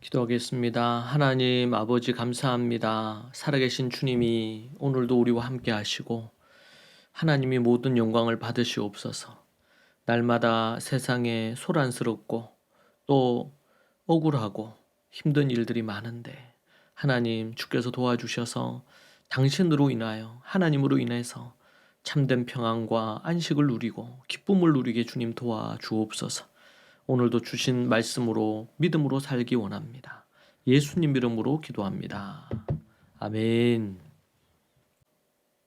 기도하겠습니다. 하나님 아버지 감사합니다. 살아계신 주님이 오늘도 우리와 함께 하시고 하나님이 모든 영광을 받으시옵소서. 날마다 세상에 소란스럽고 또 억울하고 힘든 일들이 많은데 하나님 주께서 도와주셔서 당신으로 인하여 하나님으로 인해서 참된 평안과 안식을 누리고 기쁨을 누리게 주님 도와주옵소서. 오늘도 주신 말씀으로 믿음으로 살기 원합니다. 예수님 이름으로 기도합니다. 아멘.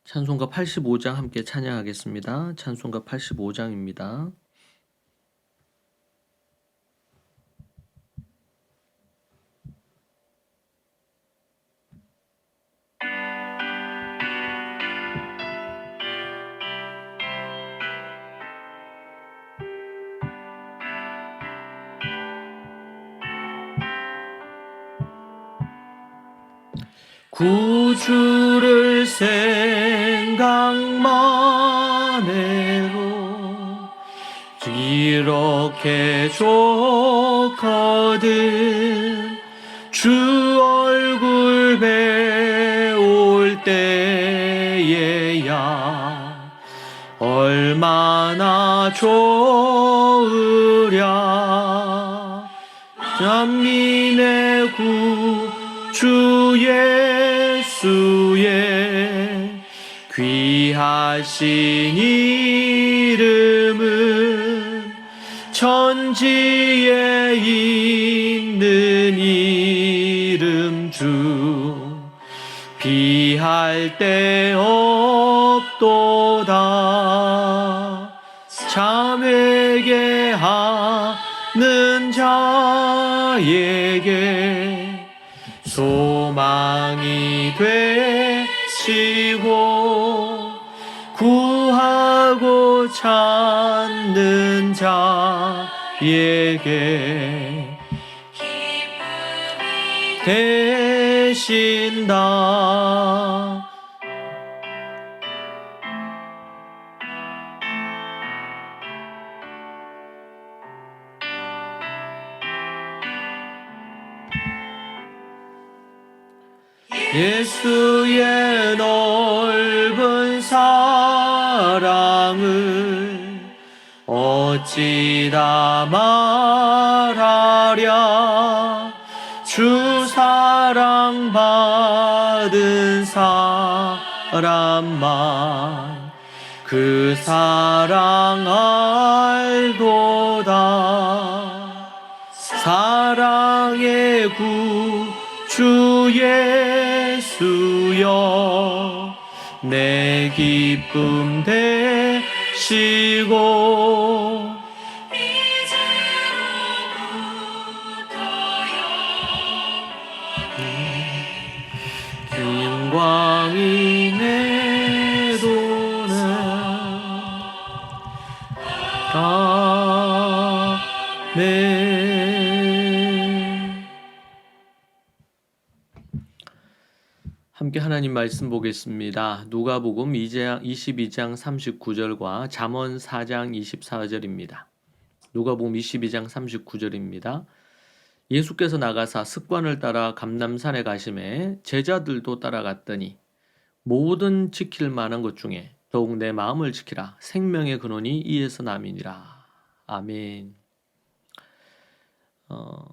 찬송가 85장 함께 찬양하겠습니다. 찬송가 85장입니다. 구주를 생각만 해도 이렇게 좋거든 주 얼굴 배울 때에야 얼마나 좋으랴. 만민의 구주 예수의 귀하신 이름은 천지에 있는 이름 중 비할 데 없도다. 참에게 하는 자에게 소망이 되시고 구하고 찾는 자에게 되신다. 예수의 넓은 사랑을 어찌 다 말하랴? 주 사랑 받은 사람만 그 사랑 알도다. 사랑의 구 주 예수여 내 기쁨 되시고 함께 하나님 말씀 보겠습니다. 누가복음 2장 22장 39절과 잠언 4장 24절입니다. 누가복음 22장 39절입니다. 예수께서 나가사 습관을 따라 감남산에 가심에 제자들도 따라갔더니 모든 지킬 만한 것 중에 더욱 내 마음을 지키라 생명의 근원이 이에서 남이니라. 아멘. 어,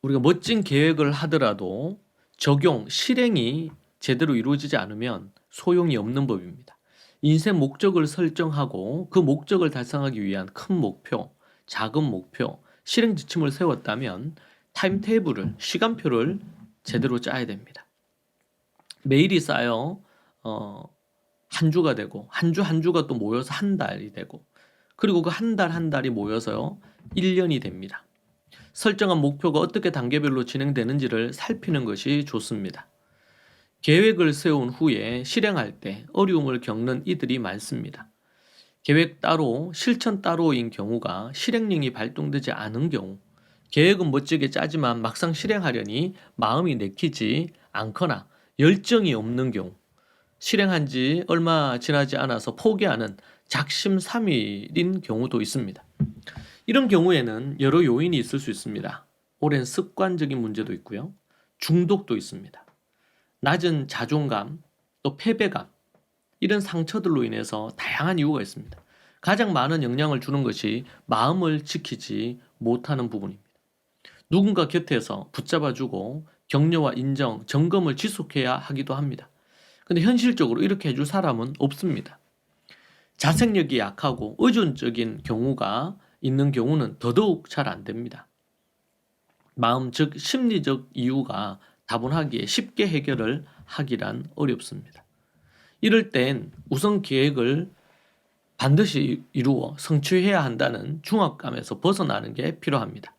우리가 멋진 계획을 하더라도 적용, 실행이 제대로 이루어지지 않으면 소용이 없는 법입니다. 인생 목적을 설정하고 그 목적을 달성하기 위한 큰 목표, 작은 목표, 실행 지침을 세웠다면 타임테이블을, 시간표를 제대로 짜야 됩니다. 매일이 쌓여 어, 한 주가 되고 한 주한 주가 또 모여서 한 달이 되고 그리고 그 한달한 달이 모여서요 1년이 됩니다. 설정한 목표가 어떻게 단계별로 진행되는지를 살피는 것이 좋습니다. 계획을 세운 후에 실행할 때 어려움을 겪는 이들이 많습니다. 계획 따로, 실천 따로인 경우가 실행력이 발동되지 않은 경우, 계획은 멋지게 짜지만 막상 실행하려니 마음이 내키지 않거나 열정이 없는 경우, 실행한 지 얼마 지나지 않아서 포기하는 작심삼일인 경우도 있습니다. 이런 경우에는 여러 요인이 있을 수 있습니다. 오랜 습관적인 문제도 있고요. 중독도 있습니다. 낮은 자존감, 또 패배감, 이런 상처들로 인해서 다양한 이유가 있습니다. 가장 많은 영향을 주는 것이 마음을 지키지 못하는 부분입니다. 누군가 곁에서 붙잡아주고 격려와 인정, 점검을 지속해야 하기도 합니다. 근데 현실적으로 이렇게 해줄 사람은 없습니다. 자생력이 약하고 의존적인 경우가 있는 경우는 더더욱 잘 안 됩니다. 마음 즉 심리적 이유가 다분하기에 쉽게 해결을 하기란 어렵습니다. 이럴 땐 우선 계획을 반드시 이루어 성취해야 한다는 중압감에서 벗어나는 게 필요합니다.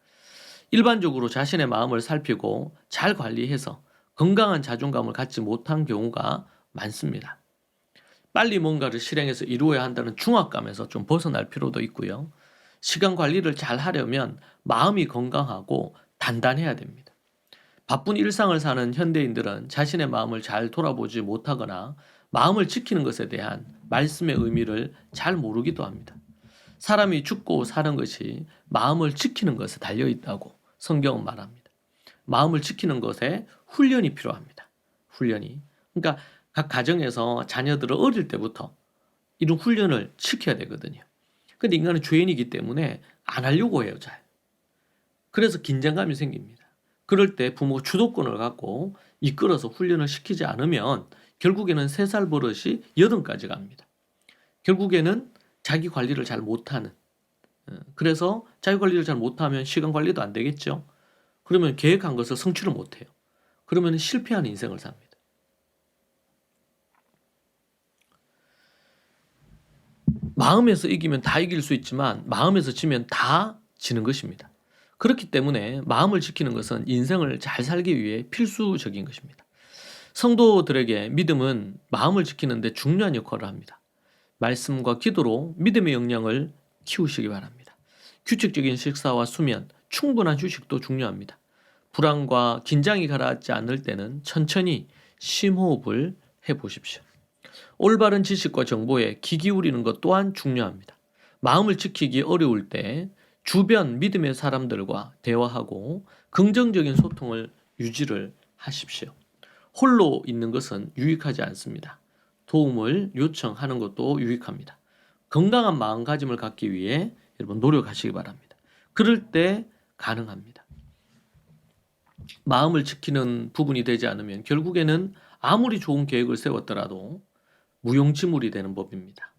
일반적으로 자신의 마음을 살피고 잘 관리해서 건강한 자존감을 갖지 못한 경우가 많습니다. 빨리 뭔가를 실행해서 이루어야 한다는 중압감에서 좀 벗어날 필요도 있고요. 시간 관리를 잘 하려면 마음이 건강하고 단단해야 됩니다. 바쁜 일상을 사는 현대인들은 자신의 마음을 잘 돌아보지 못하거나 마음을 지키는 것에 대한 말씀의 의미를 잘 모르기도 합니다. 사람이 죽고 사는 것이 마음을 지키는 것에 달려 있다고 성경은 말합니다. 마음을 지키는 것에 훈련이 필요합니다. 훈련이. 그러니까 각 가정에서 자녀들을 어릴 때부터 이런 훈련을 시켜야 되거든요. 근데 인간은 죄인이기 때문에 안 하려고 해요, 잘. 그래서 긴장감이 생깁니다. 그럴 때 부모가 주도권을 갖고 이끌어서 훈련을 시키지 않으면 결국에는 세 살 버릇이 여든까지 갑니다. 결국에는 자기 관리를 잘 못하는. 어, 그래서 자기 관리를 잘 못하면 시간 관리도 안 되겠죠. 그러면 계획한 것을 성취를 못해요. 그러면 실패하는 인생을 삽니다. 마음에서 이기면 다 이길 수 있지만 마음에서 지면 다 지는 것입니다. 그렇기 때문에 마음을 지키는 것은 인생을 잘 살기 위해 필수적인 것입니다. 성도들에게 믿음은 마음을 지키는데 중요한 역할을 합니다. 말씀과 기도로 믿음의 역량을 키우시기 바랍니다. 규칙적인 식사와 수면, 충분한 휴식도 중요합니다. 불안과 긴장이 가라앉지 않을 때는 천천히 심호흡을 해 보십시오. 올바른 지식과 정보에 귀 기울이는 것 또한 중요합니다. 마음을 지키기 어려울 때 주변 믿음의 사람들과 대화하고 긍정적인 소통을 유지를 하십시오. 홀로 있는 것은 유익하지 않습니다. 도움을 요청하는 것도 유익합니다. 건강한 마음가짐을 갖기 위해 여러분 노력하시기 바랍니다. 그럴 때 가능합니다. 마음을 지키는 부분이 되지 않으면 결국에는 아무리 좋은 계획을 세웠더라도 무용지물이 되는 법입니다.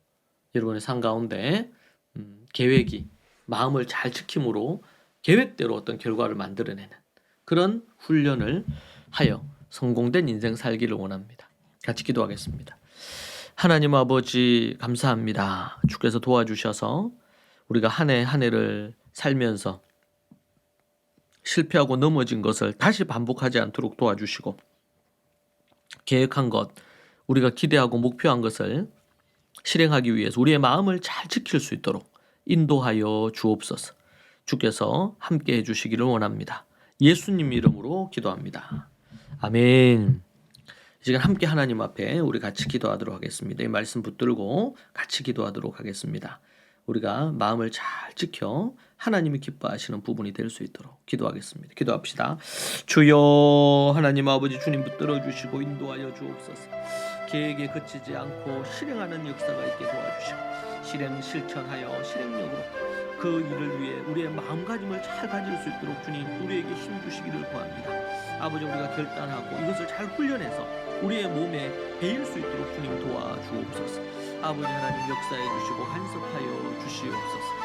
여러분의 삶 가운데 음, 계획이 마음을 잘 지킴으로 계획대로 어떤 결과를 만들어내는 그런 훈련을 하여 성공된 인생 살기를 원합니다. 같이 기도하겠습니다. 하나님 아버지 감사합니다. 주께서 도와주셔서 우리가 한 해한 해를 살면서 실패하고 넘어진 것을 다시 반복하지 않도록 도와주시고 계획한 것 우리가 기대하고 목표한 것을 실행하기 위해서 우리의 마음을 잘 지킬 수 있도록 인도하여 주옵소서. 주께서 함께 해 주시기를 원합니다. 예수님 이름으로 기도합니다. 아멘. 이 시간 함께 하나님 앞에 우리 같이 기도하도록 하겠습니다. 이 말씀 붙들고 같이 기도하도록 하겠습니다. 우리가 마음을 잘 지켜 하나님이 기뻐하시는 부분이 될 수 있도록 기도하겠습니다. 기도합시다. 주여 하나님 아버지 주님 붙들어 주시고 인도하여 주옵소서. 계획에 그치지 않고 실행하는 역사가 있게 도와주시고 실행 실천하여 실행력으로 그 일을 위해 우리의 마음가짐을 잘 가질 수 있도록 주님 우리에게 힘 주시기를 구합니다. 아버지 우리가 결단하고 이것을 잘 훈련해서 우리의 몸에 배일 수 있도록 주님 도와주옵소서. 아버지 하나님 역사해 주시고 간섭하여 주시옵소서.